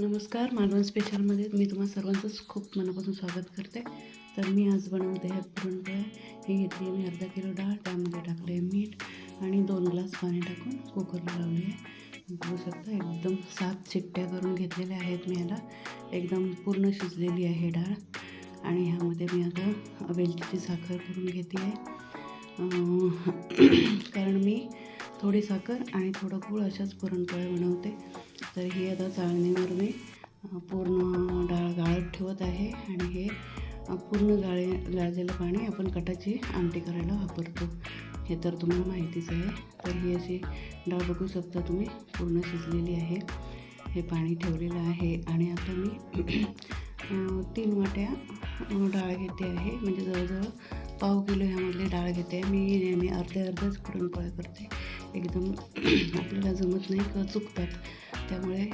नमस्कार मालवण स्पेशलमध्ये मी तुम्हा सर्वांचंच खूप मनापासून स्वागत करते. तर मी आज बनवते आहे. पुरणपोळ्या हे घेतली आहे मी अर्धा किलो डाळ त्यामध्ये टाकले आहे मीठ आणि दोन ग्लास पाणी टाकून कुकरला लावले आहे. बघू शकता एकदम सात चिट्ट्या करून घेतलेल्या आहेत मी याला. एकदम पूर्ण शिजलेली आहे डाळ. आणि ह्यामध्ये मी आता वेलचीची साखर करून घेते आहे. कारण मी थोडी साखर आणि थोडं गूळ अशाच पुरणपोळ्या बनवते. तर ही आता चाळणीवर मी पूर्ण डाळ गाळत ठेवत आहे आणि हे पूर्ण गाळे गाळलेलं पाणी आपण कटाची आमटी करायला वापरतो. हे तर तुम्हाला माहितीच आहे. तर ही अशी डाळ बघू शकता तुम्ही पूर्ण शिजलेली आहे. हे पाणी ठेवलेलं आहे आणि आता मी तीन वाट्या डाळ घेते आहे. म्हणजे जवळजवळ पाव किलो ह्यामधली डाळ घेते. मी नेहमी अर्ध्या अर्ध्याच पुरणपोळ्या करते. एकदम आपल्याला जमत नाही किंवा चुकतात. त्यामुळे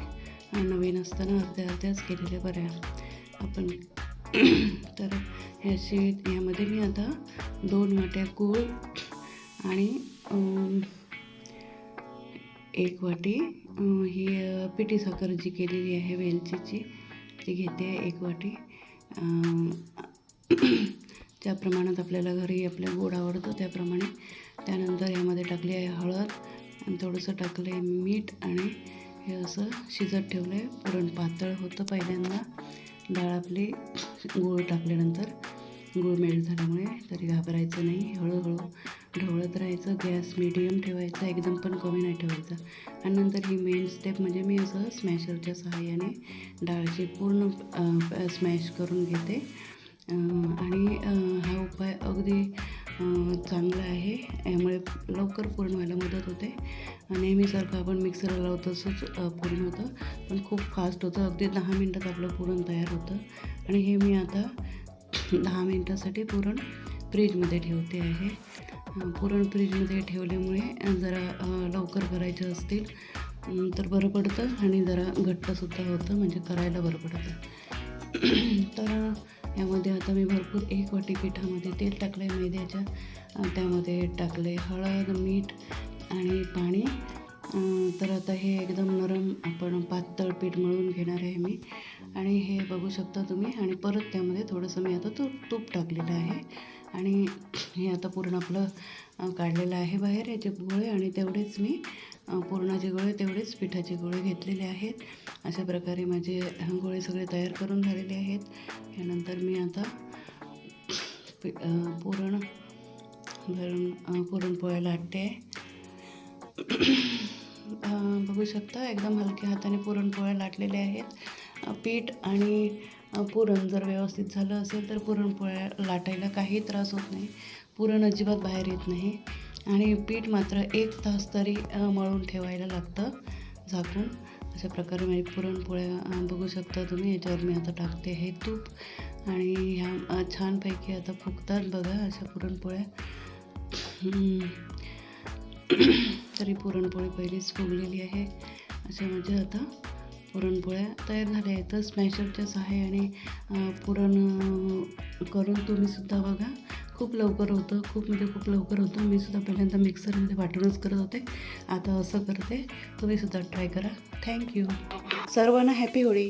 नवीन असताना अर्ध्या अर्ध्याच केलेल्या बऱ्या आपण तर ह्याची ह्यामध्ये मी आता दोन वाट्या गूळ आणि एक वाटी ही पिठी साखर जी केलेली आहे वेलचीची ती घेते आहे एक वाटी. ज्या प्रमाणात आपल्याला घरी आपल्या गोड आवडतो त्याप्रमाणे त्यानंतर यामध्ये टाकली आहे हळद आणि थोडंसं टाकलं आहे मीठ आणि हे असं शिजत ठेवलं आहे. पुरण पातळ होतं पहिल्यांदा. डाळ आपली गूळ टाकल्यानंतर गूळ मेल्ट झाल्यामुळे तरी घाबरायचं नाही. हळूहळू ढवळत राहायचं. गॅस मिडियम ठेवायचा एकदम पण कमी नाही ठेवायचा. आणि नंतर ही मेन स्टेप म्हणजे मी असं स्मॅशरच्या सहाय्याने डाळची पूर्ण स्मॅश करून घेते. आणि हा उपाय अगदी चांगला आहे. यामुळे लवकर पूर्ण व्हायला मदत होते. नेहमीसारखं आपण मिक्सरला लावतो तसंच पूर्ण होतं. पण खूप फास्ट होतं. अगदी दहा मिनटात आपलं पुरण तयार होतं. आणि हे मी आता दहा मिनटासाठी पुरण फ्रीजमध्ये ठेवते आहे. पुरण फ्रीजमध्ये ठेवल्यामुळे जरा लवकर करायचे असतील तर बरं पडतं. आणि जरा घट्टसुद्धा होतं. म्हणजे करायला बरं पडतं. तर यामध्ये आता मी भरपूर एक वाटी पिठामध्ये तेल टाकले मैद्याच्या. त्यामध्ये टाकले हळद मीठ आणि पाणी. तर आता हे एकदम नरम आपण पातळ पीठ मळून घेणार आहे मी. आणि हे बघू शकता तुम्ही. आणि परत त्यामध्ये थोडंसं मी आता तूप तूप टाकलेलं आहे. आणि हे आता पूर्ण आपलं काढलेलं आहे बाहेर याचे गोळे आणि तेवढेच मी पुरणाचे गोळे तेवढेच पिठाचे गोळे घेतलेले आहेत. अशा प्रकारे माझे गोळे सगळे तयार करून झालेले आहेत. यानंतर मी आता पि- पुरण धरून पुरणपोळ्या लाटते आहे बघू शकता एकदम हलक्या हाताने पुरणपोळ्या लाटलेल्या आहेत. पीठ आणि पुरण जर व्यवस्थित झालं असेल तर पुरणपोळ्या लाटायला काही त्रास होत नाही. पुरण अजिबात बाहेर येत नाही. आणि पीठ मात्र एक तास तरी मळून ठेवायला लागतं झाकून. अशा प्रकारे माझी पुरणपोळ्या बघू शकता तुम्ही. याच्यावर मी आता टाकते हे तूप. आणि ह्या छानपैकी आता फुगतात बघा अशा पुरणपोळ्या. तरी पुरणपोळी पहिलीच फुगलेली आहे. अशा म्हणजे आता पुरणपोळ्या. तयार झाल्या आहेत. तर स्मॅशरच्या सहाय्याने पुरण करून तुम्हीसुद्धा बघा. खूप लवकर होतं. खूप म्हणजे खूप लवकर होतं. मी सुद्धा पहिल्यांदा मिक्सरमध्ये वाटूनच करत होते. आता असं करते. तुम्हीसुद्धा ट्राय करा. थँक्यू सर्वांना हॅपी होळी.